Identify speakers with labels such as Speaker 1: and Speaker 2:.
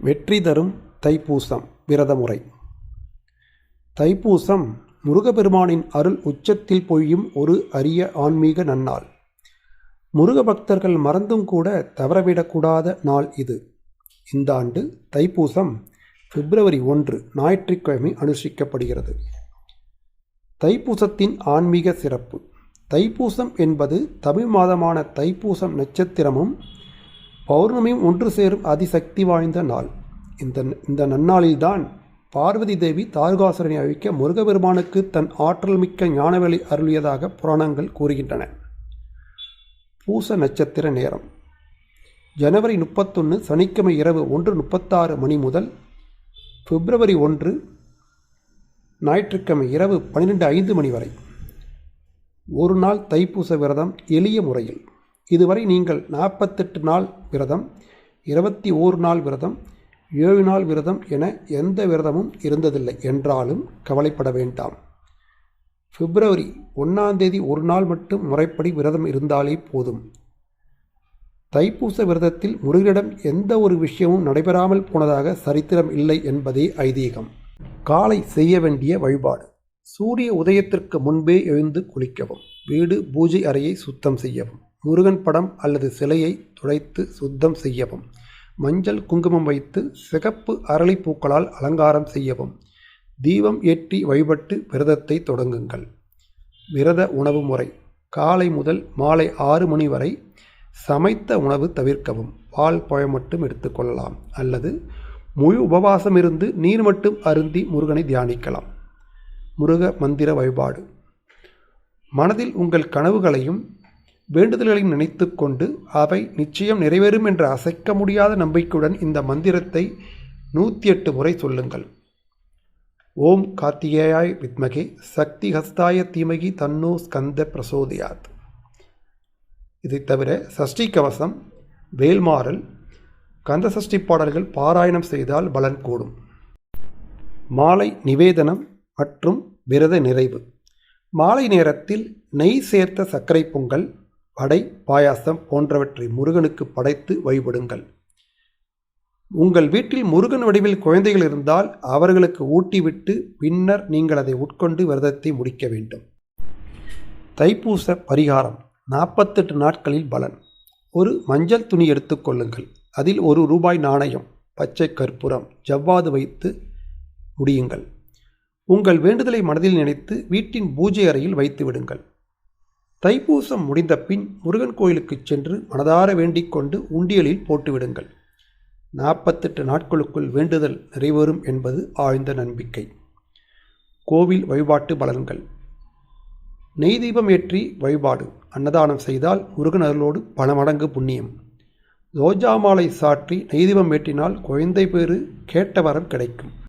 Speaker 1: வெற்றி தரும் தைப்பூசம் விரத முறை தைப்பூசம் முருகப்பெருமானின் அருள் உச்சத்தில் பொழியும் ஒரு அரிய ஆன்மீக நன்னாள். முருக பக்தர்கள் மறந்தும் கூட தவறவிடக்கூடாத நாள் இது. இந்த ஆண்டு தைப்பூசம் பிப்ரவரி ஒன்று ஞாயிற்றுக்கிழமை அனுஷ்டிக்கப்படுகிறது. தைப்பூசத்தின் ஆன்மீக சிறப்பு. தைப்பூசம் என்பது தமிழ் மாதமான தைப்பூசம் நட்சத்திரமும் பௌர்ணமியும் ஒன்று சேரும் அதிசக்தி வாய்ந்த நாள். இந்த இந்த நன்னாளில்தான் பார்வதி தேவி தாரகாசுரனை அழிக்க முருகபெருமானுக்கு தன் ஆற்றல் மிக்க ஞானவெளி அருளியதாக புராணங்கள் கூறுகின்றன. பூச நட்சத்திர நேரம். ஜனவரி முப்பத்தொன்று சனிக்கிழமை இரவு ஒன்று முப்பத்தாறு மணி முதல் பிப்ரவரி ஒன்று ஞாயிற்றுக்கிழமை இரவு பன்னிரெண்டு ஐந்து மணி வரை. ஒரு நாள் தைப்பூச விரதம் எளிய முறையில். இதுவரை நீங்கள் நாற்பத்தெட்டு நாள் விரதம் இருபத்தி ஓரு நாள் விரதம் ஏழு நாள் விரதம் என எந்த விரதமும் இருந்ததில்லை என்றாலும் கவலைப்பட வேண்டாம். பிப்ரவரி ஒன்றாம் தேதி ஒரு நாள் மட்டும் முறைப்படி விரதம் இருந்தாலே போதும். தைப்பூச விரதத்தில் முருகனிடம் எந்த ஒரு விஷயமும் நடைபெறாமல் போனதாக சரித்திரம் இல்லை என்பதே ஐதீகம். காலை செய்ய வேண்டிய வழிபாடு. சூரிய உதயத்திற்கு முன்பே எழுந்து குளிக்கவும். வீடு பூஜை அறையை சுத்தம் செய்யவும். முருகன் படம் அல்லது சிலையை துடைத்து சுத்தம் செய்யவும் மஞ்சள் குங்குமம் வைத்து சிகப்பு அரளிப்பூக்களால் அலங்காரம் செய்யவும் தீபம் ஏற்றி வழிபட்டு விரதத்தை தொடங்குங்கள். விரத உணவு முறை காலை முதல் மாலை ஆறு மணி வரை சமைத்த உணவு தவிர்க்கவும். பால் பழம் மட்டும் எடுத்துக்கொள்ளலாம் அல்லது முழு உபவாசம் இருந்து நீர் மட்டும் அருந்தி முருகனை தியானிக்கலாம். முருக மந்திர வழிபாடு. மனதில் உங்கள் கனவுகளையும் வேண்டுதல்களையும் நினைத்து கொண்டு அவை நிச்சயம் நிறைவேறும் என்ற அசைக்க முடியாத நம்பிக்கையுடன் இந்த மந்திரத்தை நூற்றி எட்டு முறை சொல்லுங்கள். ஓம் கார்த்திகேயாய் வித்மகே சக்தி ஹஸ்தாய தீமகி தன்னோ ஸ்கந்த பிரசோதியாத். இதை தவிர சஷ்டி கவசம் வேல்மாறல் கந்த சஷ்டி பாடல்கள் பாராயணம் செய்தால் பலன் கூடும். மாலை நிவேதனம் மற்றும் விரத நிறைவு. மாலை நேரத்தில் நெய் சேர்த்த சர்க்கரை பொங்கல் வடை பாயாசம் போன்றவற்றை முருகனுக்கு படைத்து வழிபடுங்கள். உங்கள் வீட்டில் முருகன் வடிவில் குழந்தைகள் இருந்தால் அவர்களுக்கு ஊட்டிவிட்டு பின்னர் நீங்கள் அதை உட்கொண்டு விரதத்தை முடிக்க வேண்டும். தைப்பூச பரிகாரம் நாற்பத்தெட்டு நாட்களில் பலன். ஒரு மஞ்சள் துணி எடுத்துக்கொள்ளுங்கள் அதில் ஒரு ரூபாய் நாணயம் பச்சை கற்பூரம் ஜவ்வாது வைத்து முடியுங்கள். உங்கள் வேண்டுதலை மனதில் நினைத்து வீட்டின் பூஜை அறையில் வைத்து விடுங்கள். தைப்பூசம் முடிந்த பின் முருகன் கோயிலுக்கு சென்று மனதார வேண்டிக் கொண்டு உண்டியலில் போட்டுவிடுங்கள். நாற்பத்தெட்டு நாட்களுக்குள் வேண்டுதல் நிறைவேறும் என்பது ஆழ்ந்த நம்பிக்கை. கோவில் வழிபாட்டு பலன்கள். நெய் தீபம் ஏற்றி வழிபாடு. அன்னதானம் செய்தால் முருகன் அருளோடு பல மடங்கு புண்ணியம். ரோஜா மாலை சாற்றி நெய்தீபம் ஏற்றினால் குழந்தை பேறு கேட்ட வரம் கிடைக்கும்.